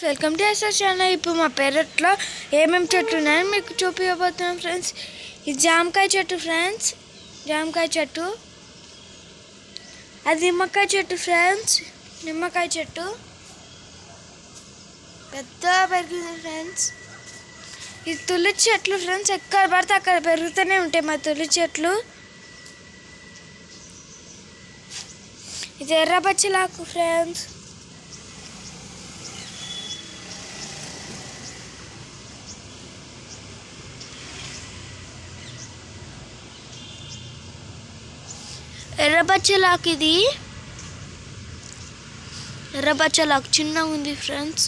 Welcome to SR channel ఇప్పుడు మా పెరట్లో ఏమేమి చెట్లు ఉన్నాయని మీకు చూపించబోతున్నాం ఫ్రెండ్స్ ఇది జామకాయ చెట్టు ఫ్రెండ్స్ జామకాయ చెట్టు. అది నిమ్మకాయ చెట్టు ఫ్రెండ్స్ నిమ్మకాయ చెట్టు. పెద్ద పెరిగింది ఫ్రెండ్స్ ఇది తులి చెట్లు ఫ్రెండ్స్ ఎక్కడ పడితే అక్కడ పెరుగుతూనే ఉంటాయి మా తులి చెట్లు. ఇది ఎర్రబచ్చలాకు ఫ్రెండ్స్ ఎర్రబచ్చలాకు ఇది ఎర్రబచ్చలాకు చిన్నగా ఉంది ఫ్రెండ్స్.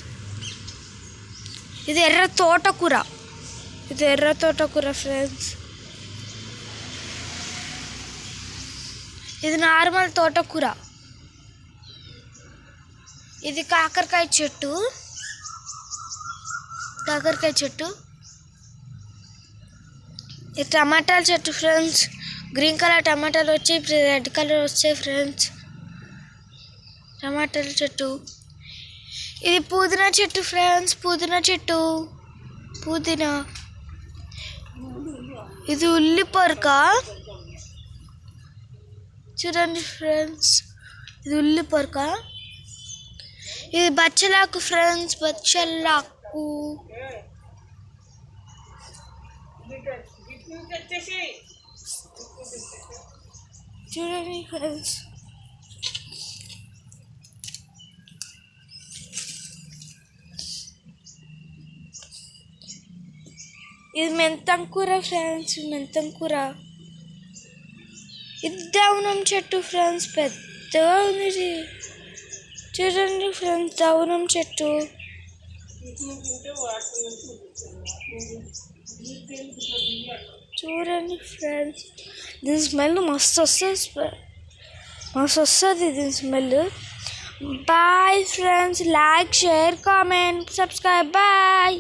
ఇది ఎర్ర తోటకూర. ఇది ఎర్ర తోటకూర ఫ్రెండ్స్. ఇది నార్మల్ తోటకూర. ఇది కాకరకాయ చెట్టు. కాకరకాయ చెట్టు. ఇది టమాటాల చెట్టు ఫ్రెండ్స్. గ్రీన్ కలర్ టమాటాలు వచ్చి రెడ్ కలర్ వచ్చాయి ఫ్రెండ్స్ టమాటాల చెట్టు. ఇది పుదీనా చెట్టు ఫ్రెండ్స్ పుదీనా చెట్టు. పుదీనా. ఇది ఉల్లి పొరక. చూడండి ఫ్రెండ్స్ ఇది ఉల్లి పొరక. ఇది బచ్చలాకు ఫ్రెండ్స్ బచ్చలాకు. చూడండి ఫ్రెండ్స్ ఇది మెంతం కూర ఫ్రెండ్స్ మెంతం కూర ఇది దౌనం చెట్టు ఫ్రెండ్స్ పెద్దగా ఉంది ఇది చూడండి ఫ్రెండ్స్ దౌనం చెట్టు చూడండి ఫ్రెండ్స్ దీని స్మెల్ మస్తు వస్తుంది మస్తు వస్తుంది దీని smell bye friends like share comment subscribe bye